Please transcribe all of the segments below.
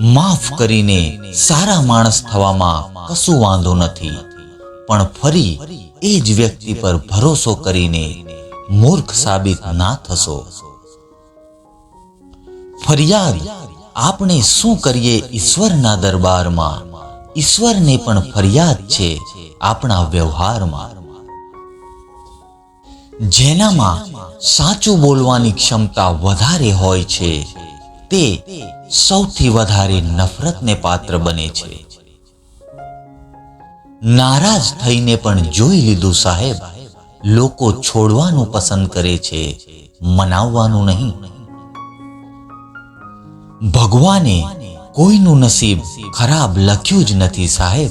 માફ કરીને સારા માણસ થવામાં કશું વાંધો નથી. પણ ફરી એ જ વ્યક્તિ પર ભરોસો કરીને મૂર્ખ સાબિત ના થશો. ફરિયાદ, આપણે શું કરીએ ઈશ્વરના દરબારમાં? ઈશ્વરને પણ ફરિયાદ છે આપણા વ્યવહારમાં. જેનામાં સાચું બોલવાની ક્ષમતા વધારે હોય છે, તે સૌથી વધારે નફરતને પાત્ર બને છે. નારાજ થઈને પણ જોઈ લીધું સાહેબ, લોકો છોડવાનું પસંદ કરે છે, મનાવવાનું નહીં. ભગવાને કોઈનું નસીબ ખરાબ લખ્યું જ નથી સાહેબ.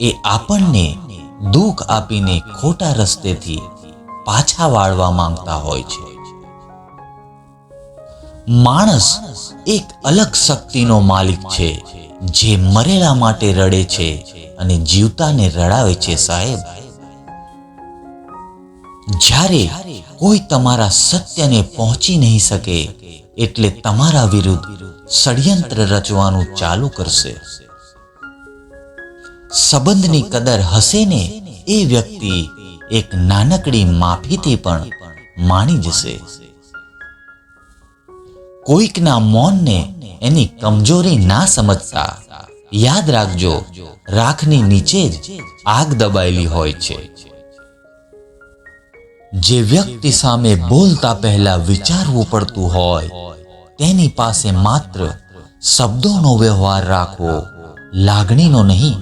એ આપણને દુઃખ આપીને ખોટા રસ્તેથી પાછા વાળવા માંગતા હોય છે. માણસ એક અલગ શક્તિનો માલિક છે, જે મરેલા માટે રડે છે અને જીવતાને રડાવે છે, સાહેબ. જ્યારે કોઈ તમારા સત્યને પહોંચી નહીં શકે, એટલે તમારા વિરુદ્ધ ષડયંત્ર રચવાનું ચાલુ કરશે. સંબંધની કદર હશે ને એ વ્યક્તિ એક નાનકડી માફીથી પણ માણી જશે. કોઈકના મૌનને એની કમજોરી ના સમજતા. યાદ રાખજો, રાખની નીચે જ આગ દબાયેલી હોય છે. જે વ્યક્તિ સામે બોલતા પહેલા વિચારવું પડતું હોય, તેની પાસે માત્ર શબ્દોનો વ્યવહાર રાખવો, લાગણીનો નહીં